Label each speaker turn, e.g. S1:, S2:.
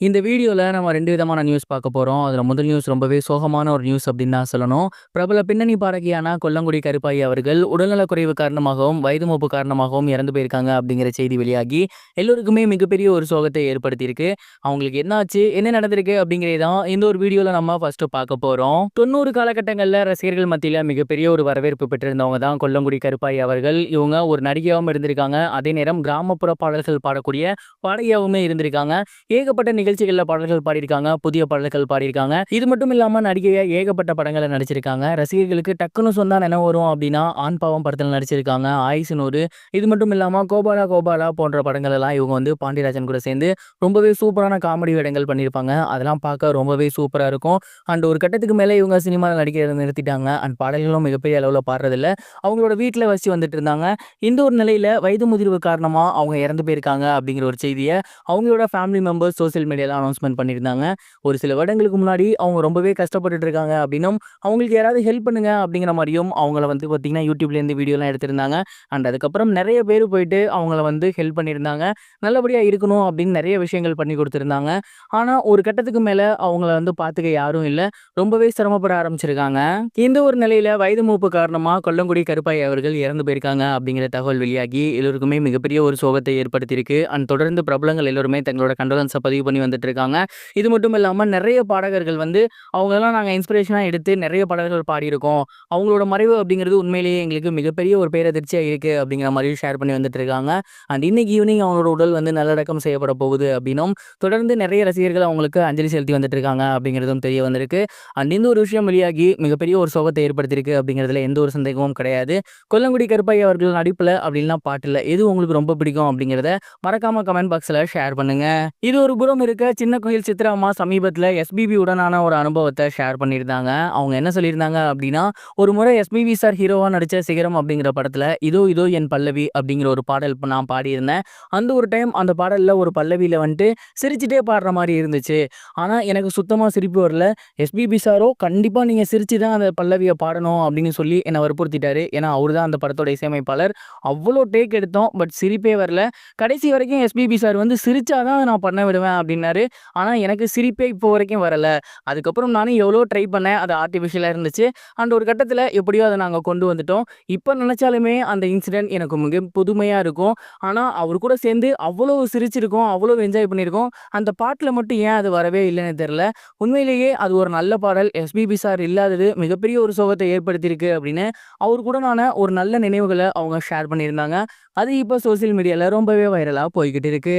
S1: இந்த வீடியோல நம்ம ரெண்டு விதமான நியூஸ் பார்க்க போறோம். அதுல முதல் நியூஸ் ரொம்பவே சோகமான ஒரு நியூஸ் அப்படின்னு தான் சொல்லணும். பிரபல பின்னணி பாடகியான கொல்லங்குடி கருப்பாயி அவர்கள் உடல்நலக்குறைவு காரணமாகவும், வயது மூப்பு காரணமாகவும் இறந்து போயிருக்காங்க அப்படிங்கிற செய்தி வெளியாகி, எல்லோருக்குமே மிகப்பெரிய ஒரு சோகத்தை ஏற்படுத்தியிருக்கு. அவங்களுக்கு என்னாச்சு என்ன நடந்திருக்கு? அப்படிங்கிறத தான் இந்த ஒரு வீடியோல நம்ம ஃபர்ஸ்ட் பார்க்க போறோம். 90 காலகட்டங்கள்ல ரசிகர்கள் மத்தியில மிகப்பெரிய ஒரு வரவேற்பு பெற்றிருந்தவங்க தான் கொல்லங்குடி கருப்பாயி அவர்கள். இவங்க ஒரு நடிகையாகவும் இருந்திருக்காங்க. அதே நேரம் கிராமப்புற பாடல்கள் பாடக்கூடிய பாடகியாகவுமே இருந்திருக்காங்க. ஏகப்பட்ட நிகழ்ச்சிகளில் பாடல்கள் பாடியிருக்காங்க. புதிய பாடல்கள் பாடியிருக்காங்க. இது மட்டும் இல்லாமல் நடிகையாக ஏகப்பட்ட படங்களை நடிச்சிருக்காங்க. ரசிகர்களுக்கு டக்குன்னு சொன்னால் நினைவு வரும் அப்படின்னா, ஆண் பாவம் படத்தில் நடிச்சிருக்காங்க. ஆயுசு 100 இது மட்டும் இல்லாமல் கோபாலா கோபாலா போன்ற படங்கள் எல்லாம் இவங்க வந்து பாண்டியராஜன் கூட சேர்ந்து ரொம்பவே சூப்பரான காமெடி வேடங்கள் பண்ணியிருப்பாங்க. அதெல்லாம் பார்க்க ரொம்பவே சூப்பராக இருக்கும். அண்ட் ஒரு கட்டத்துக்கு மேலே இவங்க சினிமாவில் நடிக்கிறத நிறுத்திட்டாங்க. அண்ட் பாடல்களும் மிகப்பெரிய அளவில் பாடுறதில்ல. அவங்களோட வீட்டில் வசி வந்துட்டு இருந்தாங்க. இந்த ஒரு நிலையில் வயது முதிர்வு காரணமாக அவங்க இறந்து போயிருக்காங்க அப்படிங்கிற ஒரு செய்தியை அவங்களோட ஃபேமிலி மெம்பர்ஸ் சோசியல் மீடியாவில் அனௌன்ஸ்மெண்ட் பண்ணியிருந்தாங்க. ஒரு சில வருடங்களுக்கு முன்னாடி அவங்க ரொம்பவே கஷ்டப்பட்டுட்டு இருக்காங்க அப்படின்னும், அவங்களுக்கு யாராவது ஹெல்ப் பண்ணுங்க அப்படிங்கிற மாதிரியும் அவங்கள வந்து பார்த்தீங்கன்னா, யூடியூப்லேருந்து வீடியோலாம் எடுத்திருந்தாங்க. அண்ட் அதுக்கப்புறம் நிறைய பேர் போயிட்டு அவங்கள வந்து ஹெல்ப் பண்ணியிருந்தாங்க. நல்லபடியாக இருக்கணும் அப்படின்னு நிறைய விஷயங்கள் பண்ணி கொடுத்துருந்தாங்க ஆனால் ஒரு கட்டத்துக்கு மேலே அவங்கள வந்து பார்த்துக்க யாரும் இல்லை ரொம்பவே சிரமப்பட ஆரம்பிச்சிருக்காங்க. இந்த ஒரு நிலையில் வயது மூப்பு காரணமாக கொல்லங்குடி கருப்பாய் அவர்கள் இறந்து போயிருக்காங்க அப்படிங்கிற தகவல் வெளியாகி, எல்லோருக்குமே மிகப்பெரிய ஒரு சோகத்தை ஏற்படுத்தியிருக்கு. அண்ட் தொடர்ந்து பிரபலங்கள் எல்லோருமே தங்களோட கண்டோலன்ஸை பதிவு பண்ணி வந்துட்டு இருக்காங்க. இது மட்டும் இல்லாமல் நிறைய பாடகர்கள் வந்து அவங்களெல்லாம் நாங்கள் இன்ஸ்பிரேஷனாக எடுத்து நிறைய பாடல்கள் பாடியிருக்கோம். அவங்களோட மறைவு அப்படிங்கிறது உண்மையிலேயே எங்களுக்கு மிகப்பெரிய ஒரு பேரதிர்ச்சியாக இருக்குது அப்படிங்கிற மாதிரி ஷேர் பண்ணி வந்துட்டு இருக்காங்க. அண்ட் இன்னைக்கு ஈவினிங் அவங்களோட உடல் வந்து நல்லடக்கம் செய்யப்பட போகுது அப்படின்னும், தொடர்ந்து நிறைய ரசிகர்கள் அவங்களுக்கு அஞ்சலி செலுத்தி வந்துட்டு இருக்காங்க அப்படிங்கிறதும் தெரிய வந்திருக்கு. அண்ட் இந்த ஒரு விஷயம் வெளியாகி மிகப்பெரிய ஒரு சோகத்தை ஏற்படுத்தியிருக்கு அப்படிங்கிறதுல எந்த ஒரு சந்தேகமும் கிடையாது. கொல்லங்குடி கருப்பாய் அவர்கள் நடிப்பில் அப்படின்னா பாட்டில் எது உங்களுக்கு ரொம்ப பிடிக்கும் அப்படிங்கிறத மறக்காம கமெண்ட் பாக்ஸில் ஷேர் பண்ணுங்க. இது ஒரு புறம் இருக்கு இருக்க சின்ன கோயில் சித்திரம்மா சமீபத்தில் எஸ்பிபி உடனான ஒரு அனுபவத்தை ஷேர் பண்ணியிருந்தாங்க. அவங்க என்ன சொல்லியிருந்தாங்க அப்படின்னா, ஒரு முறை எஸ்பிபி சார் ஹீரோவாக நடித்த சிகரம் அப்படிங்கிற படத்தில் இதோ இதோ என் பல்லவி அப்படிங்கிற ஒரு பாடல் நான் பாடியிருந்தேன். அந்த ஒரு டைம் அந்த பாடலில் ஒரு பல்லவியில் வந்துட்டு சிரிச்சுட்டே பாடுற மாதிரி இருந்துச்சு. ஆனால் எனக்கு சுத்தமாக சிரிப்பு வரல. எஸ்பிபி சாரோ கண்டிப்பாக நீங்கள் சிரிச்சு தான் அந்த பல்லவியை பாடணும் அப்படின்னு சொல்லி என்னை வற்புறுத்திட்டாரு. ஏன்னா அவர் தான் அந்த படத்தோட இசையமைப்பாளர். அவ்வளோ டேக் எடுத்தோம். பட் சிரிப்பே வரல. கடைசி வரைக்கும் எஸ்பிபி சார் வந்து சிரிச்சாதான் நான் பண்ண விடுவேன் அப்படின்னு அப்படின்னாரு. ஆனால் எனக்கு சிரிப்பே இப்போ வரைக்கும் வரலை அதுக்கப்புறம் நானும் எவ்வளோ ட்ரை பண்ணேன். அது ஆர்டிஃபிஷியலாக இருந்துச்சு. அண்ட் ஒரு கட்டத்தில் எப்படியோ அதை நாங்கள் கொண்டு வந்துட்டோம். இப்போ நினச்சாலுமே அந்த இன்சிடென்ட் எனக்கு மிக புதுமையாக இருக்கும். ஆனால் அவர் கூட சேர்ந்து அவ்வளோ சிரிச்சிருக்கோம். அவ்வளோ என்ஜாய் பண்ணியிருக்கோம். அந்த பாட்டில் மட்டும் ஏன் அது வரவே இல்லைன்னு தெரில உண்மையிலேயே அது ஒரு நல்ல பாடல். எஸ்பிபி சார் இல்லாதது மிகப்பெரிய ஒரு சோகத்தை ஏற்படுத்தியிருக்கு அப்படின்னு அவரு கூடனான ஒரு நல்ல நினைவுகளை அவங்க ஷேர் பண்ணியிருந்தாங்க. அது இப்போ சோசியல் மீடியாவில் ரொம்பவே வைரலாக போய்கிட்டு இருக்கு.